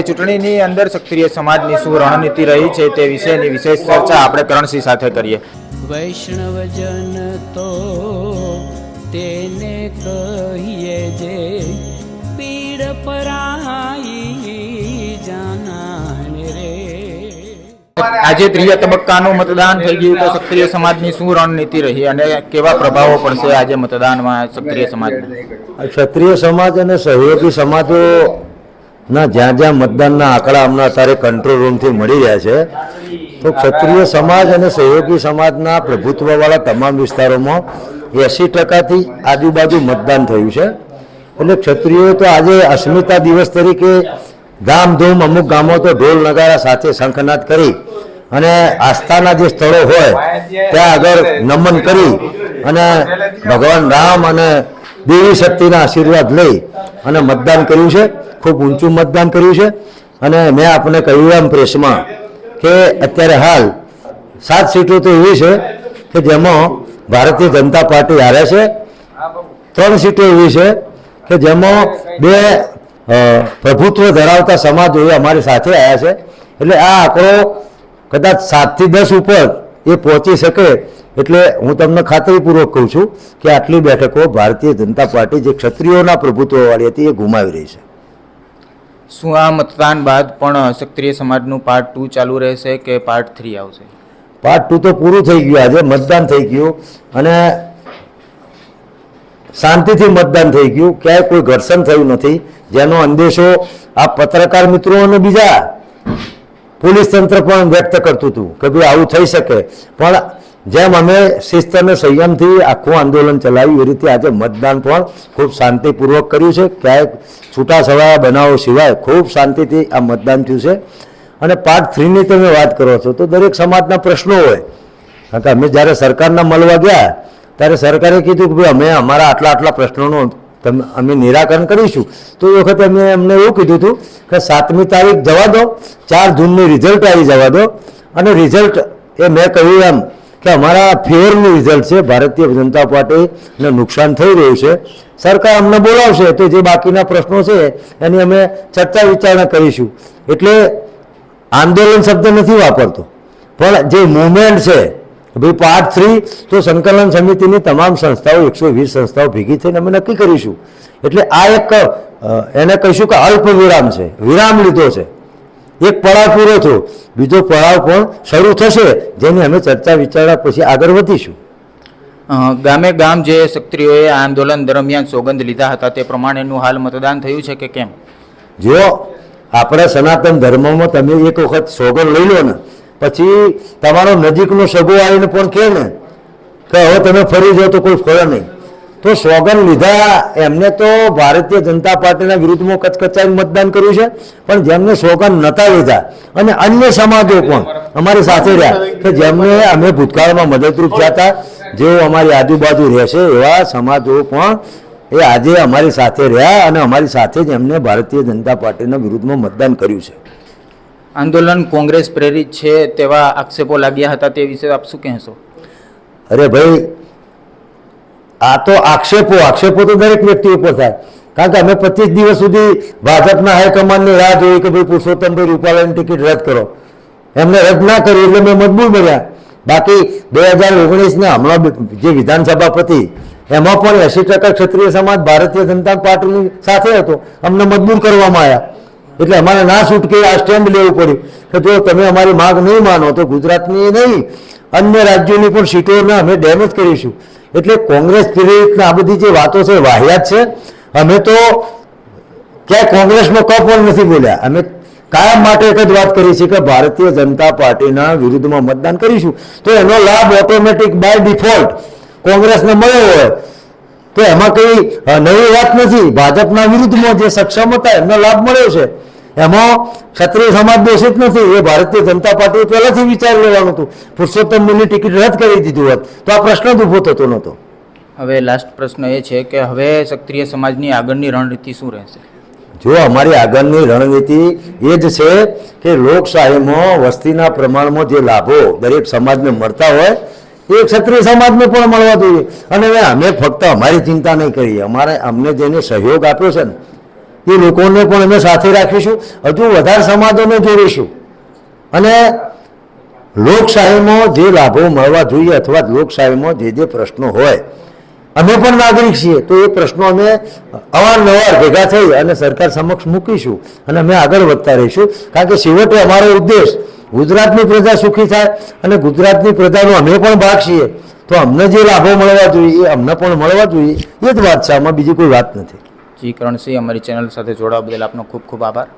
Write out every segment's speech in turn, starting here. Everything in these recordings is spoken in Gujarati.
ચૂંટણીની અંદર ક્ષત્રિય સમાજની શું રણનીતિ રહી છે તે વિશેની વિશેષ ચર્ચા આપણે કરણસિંહ સાથે કરીએ. વૈષ્ણવજન તો તેને કહીએ જે પીડ પરાઈ જાનાને રે. આજે ત્રીજા તબક્કાનું મતદાન થઈ ગયું તો ક્ષત્રિય સમાજની શું રણનીતિ રહી અને કેવા પ્રભાવો પડશે આજે મતદાનમાં ક્ષત્રિય સમાજ ક્ષત્રિય સમાજ અને સહયોગી સમાજો ના, જ્યાં જ્યાં મતદાનના આંકડા અમને અત્યારે કંટ્રોલ રૂમથી મળી રહ્યા છે, તો ક્ષત્રિય સમાજ અને સહયોગી સમાજના પ્રભુત્વવાળા તમામ વિસ્તારોમાં એંસી ટકાથી આજુબાજુ મતદાન થયું છે. એટલે ક્ષત્રિયો તો આજે અસ્મિતા દિવસ તરીકે ધામધૂમ અમુક ગામો તો ઢોલ નગારા સાથે શંખનાદ કરી અને આસ્થાના જે સ્થળો હોય, ત્યાં આગળ નમન કરી અને ભગવાન રામ અને દેવી શક્તિના આશીર્વાદ લઈ અને મતદાન કર્યું છે. ખૂબ ઊંચું મતદાન કર્યું છે. અને મેં આપને કહ્યું એમ પ્રેસમાં કે અત્યારે હાલ સાત સીટો તો એવી છે કે જેમાં ભારતીય જનતા પાર્ટી હારે છે. ત્રણ સીટો એવી છે કે જેમાં બે પ્રભુત્વ ધરાવતા સમાજો એ અમારી સાથે આવ્યા છે. એટલે આ આંકડો કદાચ સાતથી દસ ઉપર એ પહોંચી શકે એટલે હું તમને ખાતરીપૂર્વક કહું છું કે આટલી બેઠકો ભારતીય જનતા પાર્ટી જે ક્ષત્રિયોના પ્રભુત્વવાળી હતી એ ગુમાવી રહી છે. શું આ મતદાન બાદ પણ ક્ષત્રિય સમાજનું પાર્ટ ટુ ચાલુ રહેશે કે પાર્ટ થ્રી આવશે? પાર્ટ ટુ તો પૂરું થઈ ગયું આજે મતદાન થઈ ગયું અને શાંતિથી મતદાન થઈ ગયું. ક્યાંય કોઈ ઘર્ષણ થયું નથી. જેનો અંદેશો આ પત્રકાર મિત્રો અને બીજા પોલીસ તંત્ર પણ વ્યક્ત કરતું હતું કે ભાઈ આવું થઈ શકે. પણ જેમ અમે શિસ્ત અને સંયમથી આખું આંદોલન ચલાવ્યું, એ રીતે આજે મતદાન પણ ખૂબ શાંતિપૂર્વક કર્યું છે. ક્યાંય છૂટાછવાયા બનાવો સિવાય ખૂબ શાંતિથી આ મતદાન થયું છે. અને પાર્ટ થ્રીની તમે વાત કરો છો, તો દરેક સમાજના પ્રશ્નો હોય. કારણ કે અમે જ્યારે સરકારના મળવા ગયા, ત્યારે સરકારે કીધું કે ભાઈ અમે અમારા આટલા આટલા પ્રશ્નોનું તમે, અમે નિરાકરણ કરીશું. તો એ વખતે અમે અમને એવું કીધું હતું કે સાતમી તારીખ જવા દો, ચાર જૂનની રિઝલ્ટ આવી જવા દો. અને રિઝલ્ટ એ મેં કહ્યું એમ કે અમારા ફેરનું રિઝલ્ટ છે, ભારતીય જનતા પાર્ટીને નુકસાન થઈ રહ્યું છે. સરકાર અમને બોલાવશે તો જે બાકીના પ્રશ્નો છે એની અમે ચર્ચા વિચારણા કરીશું. એટલે આંદોલન શબ્દ નથી વાપરતો. પણ જે મુવમેન્ટ છે ભાઈ પાર્ટ થ્રી તો સંકલન સમિતિની તમામ સંસ્થાઓ એકસો વીસ સંસ્થાઓ ભેગી થઈને અમે નક્કી કરીશું. એટલે આ એક એને કહીશું કે અલ્પ વિરામ છે. વિરામ લીધો છે. એક પડાવ પૂરો થયો. બીજો પડાવ પણ શરૂ થશે જેની અમે ચર્ચા વિચારણા પછી આગળ વધીશું. ગામે ગામ જે ક્ષત્રિયોએ આ આંદોલન દરમિયાન સોગંદ લીધા હતા તે પ્રમાણેનું હાલ મતદાન થયું છે કે કેમ? જો આપણા સનાતન ધર્મમાં તમે એક વખત સોગંદ લઈ લો ને પછી તમારો નજીકનો સગો આવીને પણ કહે ને કે હવે તમે ફરી જાઓ તો કોઈ ફળે નહીં. તો સોગન લીધા, એમને તો ભારતીય જનતા પાર્ટીના વિરુદ્ધમાં કચકચાઈ મતદાન કર્યું છે, પણ જેમને સોગન નતા લીધા, અને અન્ય સમાજો પણ અમારી સાથે રહ્યા, કે જેમને અમે ભૂતકાળમાં મદદરૂપ હતા, જેઓ અમારી આજુબાજુ રહેશે એવા સમાજો પણ એ આજે અમારી સાથે રહ્યા અને અમારી સાથે જ એમને ભારતીય જનતા પાર્ટીના વિરુદ્ધમાં મતદાન કર્યું છે. આંદોલન કોંગ્રેસ પ્રેરિત છે તેવા આક્ષેપો લાગ્યા હતા તે વિશે આપ શું કહેશો? અરે ભાઈ, આ તો આક્ષેપો આક્ષેપો તો દરેક વ્યક્તિ ઉપર થાય. કારણ કે અમે પચીસ દિવસ સુધી ભાજપના હાઈકમાન્ડની રાહ જોઈ કે ભાઈ પુરુષોત્તમભાઈ રૂપાલાની ટિકિટ રદ કરો. એમને રદ ના કરી એટલે મેં મજબૂર બન્યા. બાકી બે હજાર ઓગણીસના હમણાં જે વિધાનસભા પતી, એમાં પણ એસી ટકા ક્ષત્રિય સમાજ ભારતીય જનતા પાર્ટીની સાથે હતો. અમને મજબૂર કરવામાં આવ્યા. એટલે અમારે ના છૂટકે આ સ્ટેન્ડ લેવું પડ્યું. કે જો તમે અમારી માગ નહીં માનો, તો ગુજરાતની નહીં, અન્ય રાજ્યોની પણ સીટોને અમે ડેમેજ કરીશું. એટલે કોંગ્રેસ પ્રેરિતના આ બધી જે વાતો છે, વાહિયાત છે, અમે તો ક્યાંય કોંગ્રેસનો કપ પણ નથી બોલ્યા. અમે કાયમ માટે એક જ વાત કરી છે કે ભારતીય જનતા પાર્ટીના વિરુદ્ધમાં મતદાન કરીશું. તો એનો લાભ ઓટોમેટિક બાય ડિફોલ્ટ કોંગ્રેસને મળ્યો હોય તો એમાં કઈ નવી વાત નથી. ભાજપના વિરુદ્ધમાં જે સક્ષમ હતા એમનો લાભ મળ્યો છે. એમાં ક્ષત્રિય સમાજ દોષિત નથી. એ ભારતીય જનતા પાર્ટીએ પહેલાથી વિચાર લેવાનું હતું. પુરુષોત્તમ પુરુષોત્તમની ટિકિટ રદ કરી દીધું હોત. તો આ પ્રશ્ન જ ઊભો થતો નહોતો. હવે લાસ્ટ પ્રશ્ન એ છે કે હવે ક્ષત્રિય સમાજની આગળની રણનીતિ શું રહેશે? જો અમારી આગળની રણનીતિ એ જ છે કે લોકશાહીમાં વસ્તીના પ્રમાણમાં જે લાભો દરેક સમાજને મળતા હોય એ ક્ષત્રિય સમાજને પણ મળવા જોઈએ. અને અમે ફક્ત અમારી ચિંતા નહીં કરીએ. અમારે અમને જેને સહયોગ આપ્યો છે ને, એ લોકોને પણ અમે સાથે રાખીશું. હજુ વધારે સમાજોને જોડીશું. અને લોકશાહીમાં જે લાભો મળવા જોઈએ અથવા લોકશાહીમાં જે જે પ્રશ્નો હોય, અમે પણ નાગરિક છીએ. તો એ પ્રશ્નો અમે અવારનવાર ભેગા થઈ અને સરકાર સમક્ષ મૂકીશું. અને અમે આગળ વધતા રહીશું. કારણ કે છેવટે અમારો ઉદ્દેશ ગુજરાતની પ્રજા સુખી થાય અને ગુજરાતની પ્રજાનો અમે પણ ભાગ છીએ તો અમને જે લાભો મળવા જોઈએ એ અમને પણ મળવા જોઈએ એ જ વાત છે આમાં બીજી કોઈ વાત નથી. જી કરણસિંહ અમારી ચેનલ સાથે જોડાવા બદલ આપનો ખૂબ ખૂબ આભાર.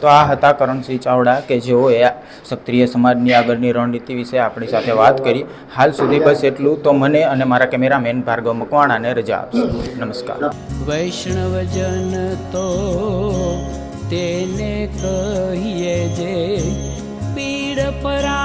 તો આ હતા કરણસિંહ ચાવડા કે જેઓએ ક્ષત્રિય સમાજની આગળની રણનીતિ વિશે આપણી સાથે વાત કરી. હાલ સુધી બસ એટલું. તો મને અને મારા કેમેરામેન ભાર્ગવ મકવાણાને રજા આપશે. નમસ્કાર. વૈષ્ણવજન તો તેને કહીએ જે પીડ પરાઈ જા